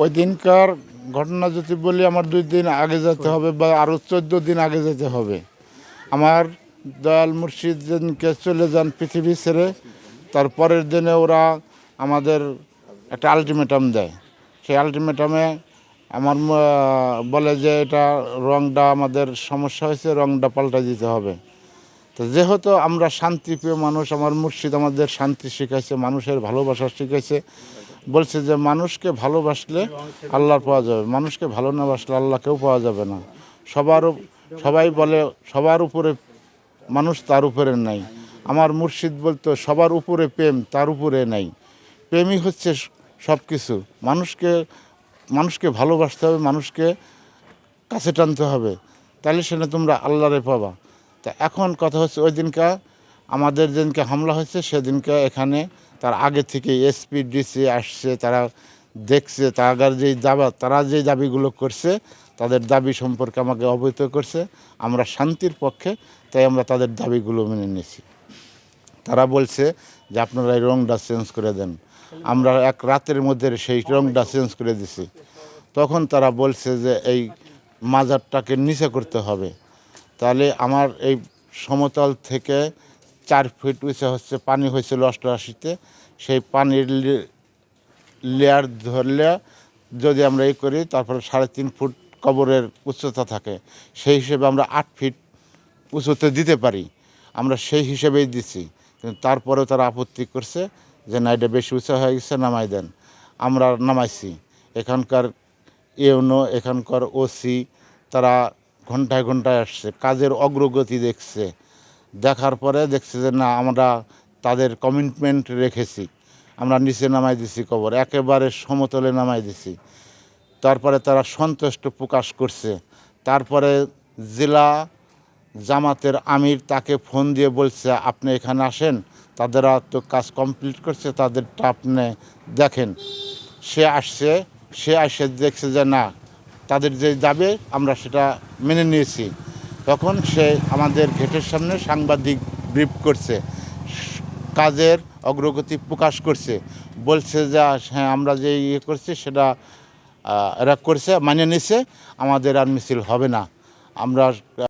ওই দিনকার ঘটনা যদি বলি আমার দুই দিন আগে যেতে হবে বা আরও চোদ্দ দিন আগে যেতে হবে। আমার দয়াল মুর্শিদ যেদিনকে চলে যান পৃথিবী ছেড়ে তারপরের দিনে ওরা আমাদের একটা আলটিমেটাম দেয়। সেই আলটিমেটামে আমার বলে যে এটা রংটা আমাদের সমস্যা হয়েছে রংটা পাল্টা দিতে হবে। তো যেহেতু আমরা শান্তিপ্রিয় মানুষ আমার মুর্শিদ আমাদের শান্তি শিখাইছে মানুষের ভালোবাসা শিখাইছে বলছে যে মানুষকে ভালোবাসলে আল্লাহ পাওয়া যাবে। মানুষকে ভালো না বাসলে আল্লাহকেও পাওয়া যাবে না। সবার সবাই বলে, সবার উপরে মানুষ তার উপরে নাই। আমার মুর্শিদ বলতো, সবার উপরে প্রেম তার উপরে নাই। প্রেমই হচ্ছে সব কিছু মানুষকে মানুষকে ভালোবাসতে হবে, মানুষকে কাছে টানতে হবে। তাহলে সেটা তোমরা আল্লাহরে পাবা। তা এখন কথা হচ্ছে, ওই দিনকা আমাদের যেদিনকে হামলা হয়েছে, সেদিনকে এখানে তার আগে থেকে এসপি ডিসি আসছে, তারা দেখছে, তার যেই দাবা, তারা যেই দাবিগুলো করছে, তাদের দাবি সম্পর্কে আমাকে অবহিত করছে, আমরা শান্তির পক্ষে, তাই আমরা তাদের দাবিগুলো মেনে নিয়েছি। তারা বলছে যে আপনারা এই রংটা চেঞ্জ করে দেন। আমরা এক রাতের মধ্যে সেই রংটা চেঞ্জ করে দিছি। তখন তারা বলছে যে এই মাজারটাকে নিচে করতে হবে। তাহলে আমার এই সমতল থেকে চার ফিট উঁচে হচ্ছে, পানি হয়েছিল অষ্টআশিতে। সেই পানির লেয়ার ধরলে যদি আমরা এই করি, তারপরে সাড়ে তিন ফুট কবরের উচ্চতা থাকে। সেই হিসেবে আমরা আট ফিট উঁচুতে দিতে পারি। আমরা সেই হিসেবেই দিছি। কিন্তু তারপরেও তারা আপত্তি করছে যে, না, এটা বেশি উঁচু হয়ে গেছে, নামাই দেন। আমরা নামাইছি। এখানকার ইউনো, এখানকার ওসি, তারা ঘন্টায় ঘন্টায় আসছে। কাজের অগ্রগতি দেখছে। দেখার পরে দেখছে যে না, আমরা তাদের কমিটমেন্ট রেখেছি। আমরা নিচে নামাই দিছি কবর, একেবারে সমতলে নামাই দিছি। তারপরে তারা সন্তুষ্ট প্রকাশ করছে। তারপরে জেলা জামাতের আমির তাকে ফোন দিয়ে বলছে, আপনি এখানে আসেন, তাদেরা তো কাজ কমপ্লিট করছে তাদেরটা আপনি দেখেন। সে আসছে, সে আসে দেখছে যে না, তাদের যে দাবি, আমরা সেটা মেনে নিয়েছি। তখন সে আমাদের গেটের সামনে সাংবাদিক ব্রিফ করছে। কাজের অগ্রগতি প্রকাশ করছে। বলছে যে হ্যাঁ আমরা যে ইয়ে করছি সেটা এরা করছে মানে নিছে। আমাদের আর মিছিল হবে না। আমরা